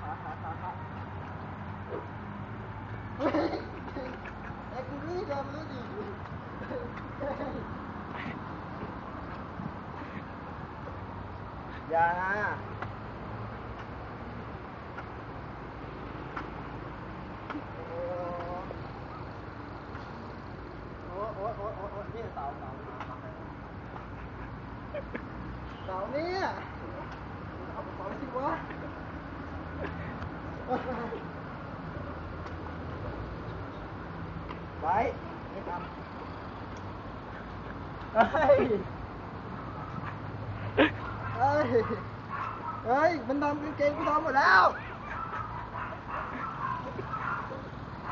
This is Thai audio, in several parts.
ขาขาขาขาเฮ้ยไอ้กูนี่เดินมาแล้วดิอย่านะโอ้โอ้โอ้โอ้โอ้นี่เสาเสาเสาเนี่ยเอาไปเสาสิวะ ไว้ไม่ทำเฮ้ย เฮ้ย เฮ้ย มันทำกางเกงกูทำหมดแล้ว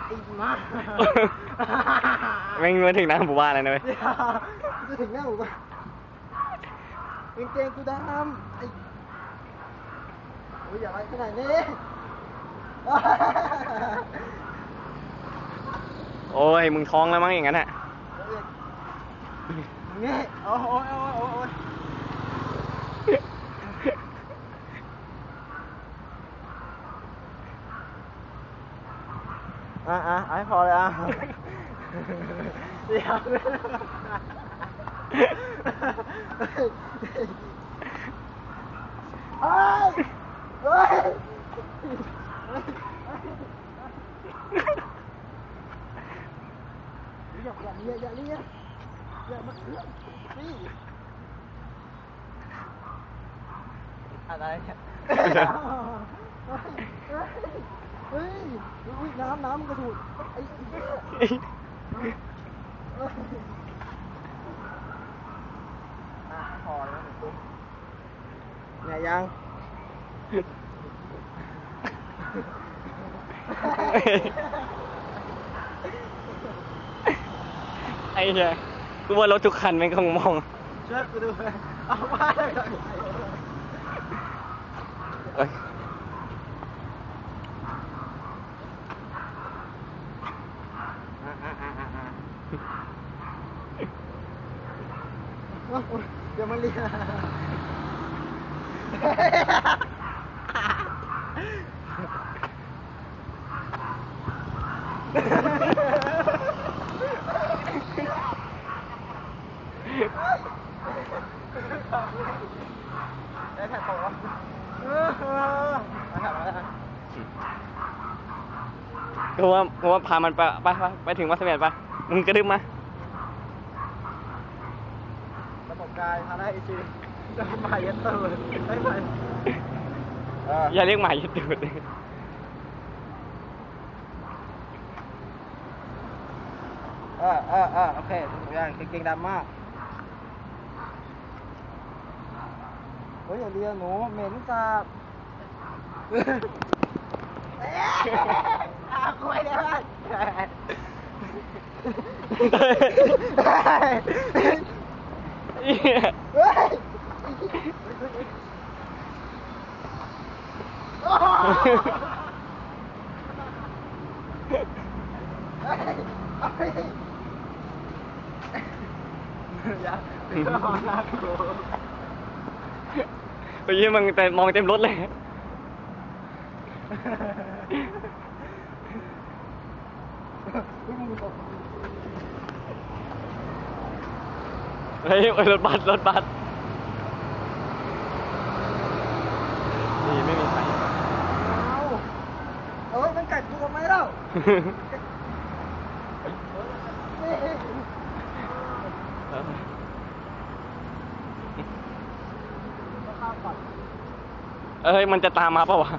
ไอ้มา แม่งมาถึงหน้าหมู่บ้านแล้วนะเว้ยเดี๋ยวจะถึงหน้าหมู่บ้านกางเกงกูดำไอ้โอ้ยอย่าอะไรขนาดนี้ โอ้ย มึงท้องแล้วมั้งอย่างนั้นอะนี่โอ้โหโอ้โหโอ้โหอะอะไอ้พอเลยอะเดี๋ยวเฮ้ยเฮ้ยอย่า อย่าอย่าอย่าอย่ามาเลื่อนนี่อะไรเฮ้ยน้ำน้ำกระดูดไอ้เหี้ยอะพอแล้วเนี่ยยัง ไอ้เหี้ยกูว่ารถทุกคันแม่งคงมอง ช่วยกูดูเอาว่าเลยก่อนเอ้ยอะอะอะอะอะเดี๋ยวมันเรียน ได้แผ่นตกแล้วเออเออมาถามมาแล้วกูว่ากูว่าพามันไปไปไปไปถึงวัดเสม็ดปะมึงกระดึบมาระบบการทำได้อีกทีจะหมายยันตื่นไม่ไหวเอออย่าเรียกหมายึดตูดเออเออเออโอเคทุกอย่างเก่งๆดำมาก เฮ้ยอย่าเรียนหนู ตัวยี่มันแต่มองเต็มรถเลย เฮ้ยรถบัสรถบัสนี่ไม่มีใครเอาเอ้ยมันกัดตัวไหมเล่านี่ข้าว ก่อน เอ้ย มันจะตามมาเปล่าวะ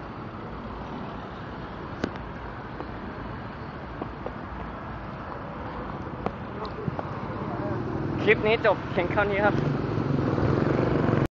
คลิปนี้จบเพียงเท่านี้ครับ